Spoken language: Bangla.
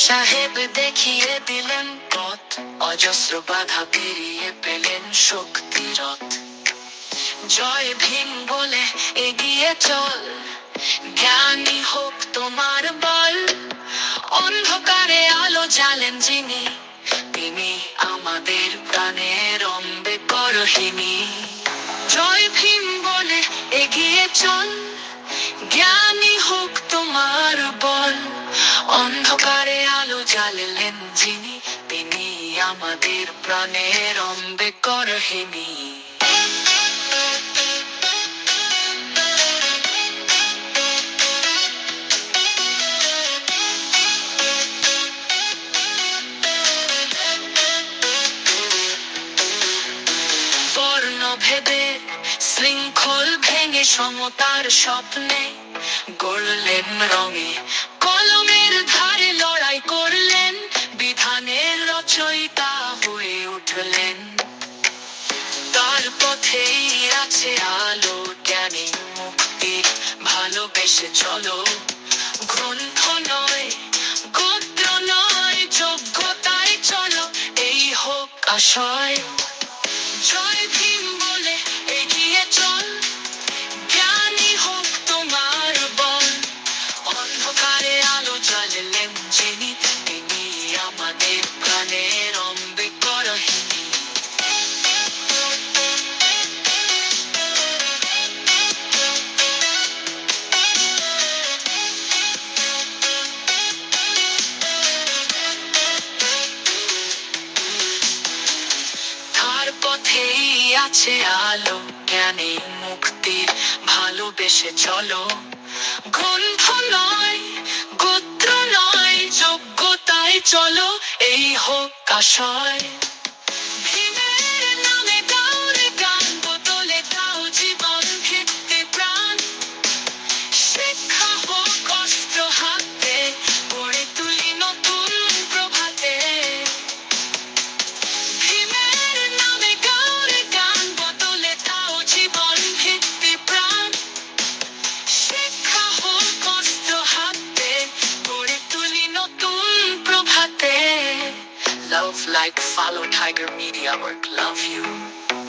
সাহেব দেখিয়ে দিলেন পথ অজস্র বাধা পেরিয়ে পেলেন শক্তিরথ জয় ভীম বলে এগিয়ে চল জ্ঞানী হোক তোমার বল অন্ধকারে আলো জ্বালেন যিনি তিনি আমাদের প্রাণের অম্বেকরহিনী জয় ভীম বলে এগিয়ে চল আমাদের প্রাণের অম্বেকরহিনী বর্ণভেদের শৃঙ্খল ভেঙে সমতার স্বপ্নে গড়লেন রঙে তার পথেই আছে আলো, জ্ঞানী মুক্তি, ভালোবেসে চলো। গ্রন্থ নয়, গোত্র নয়, যোগ্যতায় চলো, এই হোক আশয়। জয় আছে আলো, জ্ঞানে মুক্তির ভালোবেসে চলো। গ্রন্থ নয়, গোত্র নয়, যোগ্যতায় চলো, এই হোক আশয়। Like follow Tiger Media work love you